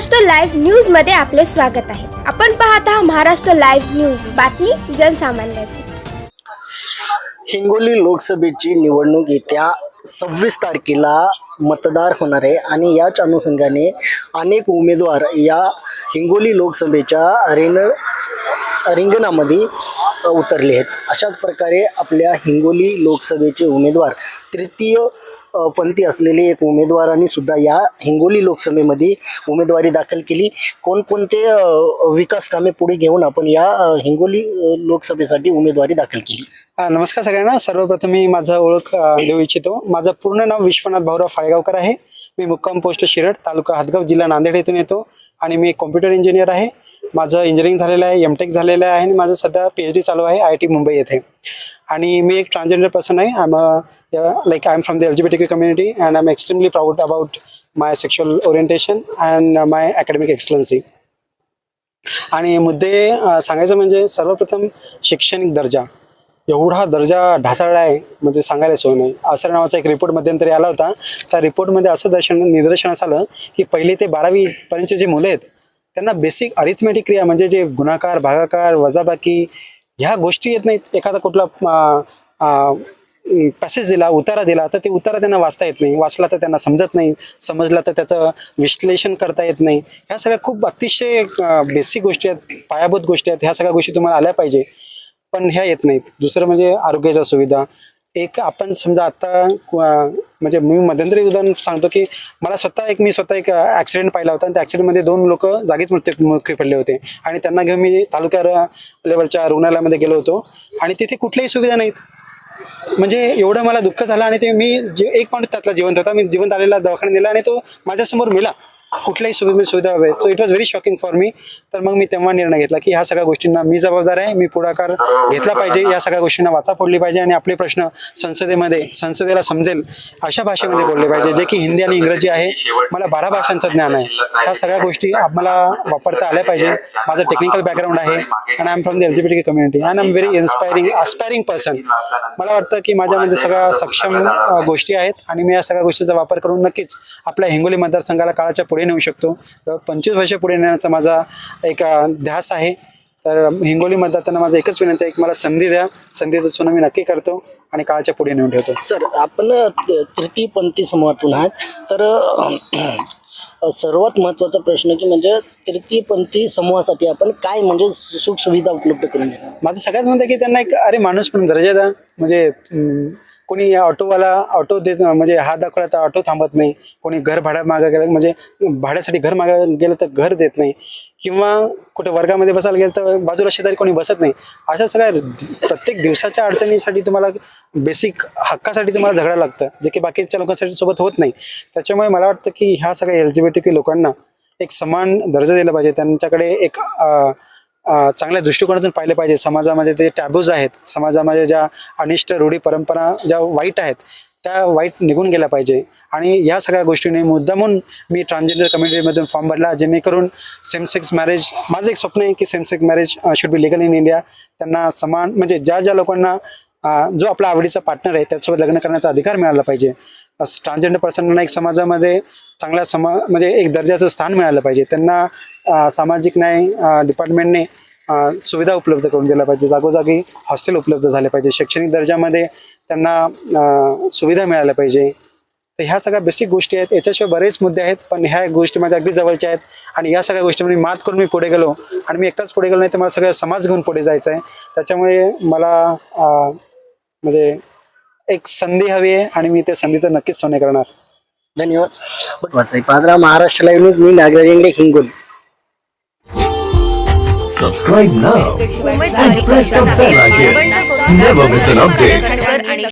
Maharashtra live न्यूजमध्ये आपले स्वागत आहे. आपण पाहत आहात महाराष्ट्र लाईव्ह न्यूज. बातमी जनसामान्याची. हिंगोली लोकसभेची निवडणूक येत्या सव्वीस तारखेला मतदार होणार आहे आणि याच अनुषंगाने अनेक उमेदवार या हिंगोली लोकसभेच्या रेन रिंगणामध्ये उतरले आहेत. अशाच प्रकारे आपल्या हिंगोली लोकसभेचे उमेदवार तृतीय पंथी असलेले एक उमेदवारांनी सुद्धा या हिंगोली लोकसभेमध्ये उमेदवारी दाखल केली. कोणकोणते विकास कामे पुढे घेऊन आपण या हिंगोली लोकसभेसाठी उमेदवारी दाखल केली? नमस्कार सगळ्यांना. सर्वप्रथम मी माझा ओळख देऊ इच्छितो. माझं पूर्ण नाव विश्वनाथ भाऊराव फाळगावकर आहे. मी मुक्काम पोस्ट शिरड तालुका हदगाव जिल्हा नांदेड येथून येतो. आणि मी कॉम्प्युटर इंजिनियर आहे. माझं इंजिनिअरिंग झालेलं आहे एम टेक झालेलं आहे आणि माझं सध्या पी एच डी चालू आहे आय टी मुंबई येथे. आणि मी एक ट्रान्सजेंडर पर्सन आहे. I am like I am from the L G B T community and I am extremely proud about my sexual orientation and my academic excellency आणि मुद्दे सांगायचं म्हणजे सर्वप्रथम शैक्षणिक दर्जा. एवढा दर्जा ढासळला आहे म्हणजे सांगायला सोय नाही. असं नावाचा एक रिपोर्ट मध्यंतरी आला होता. त्या रिपोर्टमध्ये असं दर्शन निदर्शनास आलं की पहिले ते बारावीपर्यंतचे जे मुलं आहेत त्यांना बेसिक अरिथमेटिक क्रिया म्हणजे जे गुणाकार भागाकार वजाबाकी ह्या गोष्टी येत नाहीत. एखादा कुठला पॅसेज दिला उतारा दिला तर ते उतारा त्यांना वाचता येत नाही. वाचला तर त्यांना समजत नाही. समजला तर त्याचं विश्लेषण करता येत नाही. ह्या सगळ्या खूप अतिशय बेसिक गोष्टी आहेत पायाभूत गोष्टी आहेत. ह्या सगळ्या गोष्टी तुम्हाला आल्या पाहिजे. पण ह्या येत नाहीत. दुसरं म्हणजे आरोग्याच्या सुविधा. एक आपण समजा आता म्हणजे मी मध्यंतरी उदाहरण सांगतो की मला स्वतः एक मी स्वतः एक ॲक्सिडेंट पाहिला होता. आणि त्या ॲक्सिडेंटमध्ये दोन लोक जागीच मृत्यू मृत्यू पडले होते. आणि त्यांना घेऊन मी तालुक्या लेवलच्या रुग्णालयामध्ये गेलो होतो. आणि तिथे कुठल्याही सुविधा नाहीत. म्हणजे एवढं मला दुःख झालं आणि ते मी जे एक माणूस त्यातला जिवंत होता. मी जिवंत आलेला दवाखान्यात नेला आणि तो माझ्यासमोर मेला. कुठल्याही सुविधा सुविधा हवे so it was very shocking for me तर मग मी तेव्हा निर्णय घेतला की ह्या सगळ्या गोष्टींना मी जबाबदार आहे. मी पुढाकार घेतला पाहिजे. या सगळ्या गोष्टींना वाचा फोडली पाहिजे आणि आपले प्रश्न संसदेमध्ये संसदेला समजेल अशा भाषेमध्ये बोलले पाहिजे जे की हिंदी आणि इंग्रजी आहे. मला बारा भाषांचं ज्ञान आहे. ह्या सगळ्या गोष्टी मला वापरता आल्या पाहिजे. माझं टेक्निकल बॅकग्राऊंड आहे and I am from the LGBT community and I am very inspiring aspiring person मला वाटतं की माझ्यामध्ये सगळ्या सक्षम गोष्टी आहेत आणि मी या सगळ्या गोष्टीचा वापर करून नक्कीच आपल्या हिंगोली मतदारसंघाला काळाच्या पुढे नेऊ शकतो. तर पंचवीस वर्ष पुढे नेण्याचा माझा एक ध्यास आहे. तर हिंगोली मतदारांना माझं एकच विनंती आहे की मला संधी द्या. संधीचं सोनं मी नक्की करतो आणि काळाच्या पुढे नेऊन ठेवतो. सर आपण त- तृतीयपंथी समूहातून आहात. तर सर्वात महत्त्वाचा प्रश्न की म्हणजे तृतीयपंथी समूहासाठी आपण काय म्हणजे सुख सुविधा उपलब्ध करून देणार माझं सगळ्यात म्हणतं की त्यांना एक अरे माणूस पण दर्जा द्या म्हणजे कोणी ऑटोवाला ऑटो देत म्हणजे हात दाखवला तर ऑटो थांबत नाही. कोणी घर भाड्या मागा गेलं म्हणजे भाड्यासाठी घर मागा गेलं तर घर देत नाही. किंवा कुठे वर्गामध्ये बसायला गेलं तर बाजूला शेजारी कोणी बसत नाही. अशा सगळ्या प्रत्येक दिवसाच्या अडचणीसाठी तुम्हाला बेसिक हक्कासाठी तुम्हाला झगडा लागतं जे की बाकीच्या लोकांसाठी सोबत होत नाही. त्याच्यामुळे मला वाटतं की ह्या सगळ्या एल जी बी टी लोकांना एक समान दर्जा दिला पाहिजे. त्यांच्याकडे एक चांगल्या दृष्टिकोनातून पाहिले पाहिजे. समाजामध्ये जे टॅबूज आहेत समाजामध्ये ज्या अनिष्ट रूढी परंपरा ज्या वाईट आहेत त्या वाईट निघून गेल्या पाहिजे. आणि या सगळ्या गोष्टीने मुद्दामून मी ट्रान्सजेंडर कम्युनिटीमधून फॉर्म भरला जेणेकरून सेमसेक्स मॅरेज माझं एक स्वप्न आहे की same sex marriage should be legal in India त्यांना समान म्हणजे ज्या ज्या लोकांना जो आपला आवडीचा पार्टनर आहे त्याच्यासोबत लग्न करण्याचा अधिकार मिळाला पाहिजे. ट्रान्सजेंडर पर्सनांना एक समाजामध्ये चांगल्या समा म्हणजे एक दर्जाचं स्थान मिळालं पाहिजे. त्यांना सामाजिक न्याय डिपार्टमेंटने सुविधा उपलब्ध करून दिल्या पाहिजे. जागोजागी हॉस्टेल उपलब्ध झाले पाहिजे. शैक्षणिक दर्जामध्ये त्यांना सुविधा मिळाल्या पाहिजे. तर ह्या सगळ्या बेसिक गोष्टी आहेत. याच्याशिवाय बरेच मुद्दे आहेत पण ह्या गोष्टी माझ्या अगदी जवळच्या आहेत. आणि या सगळ्या गोष्टीमध्ये मात करून मी पुढे गेलो. आणि मी एकटाच पुढे गेलो नाही तर मला सगळं समाज घेऊन पुढे जायचं आहे त्याच्यामुळे मला म्हणजे एक संधी हवी आहे आणि मी त्या संधीचं नक्कीच सोने करणार. धन्यवाद. पादरा महाराष्ट्र लाईव्ह न्यूज मी नागरिक Hingoli. Subscribe now and press the bell icon. Never miss an update. आणि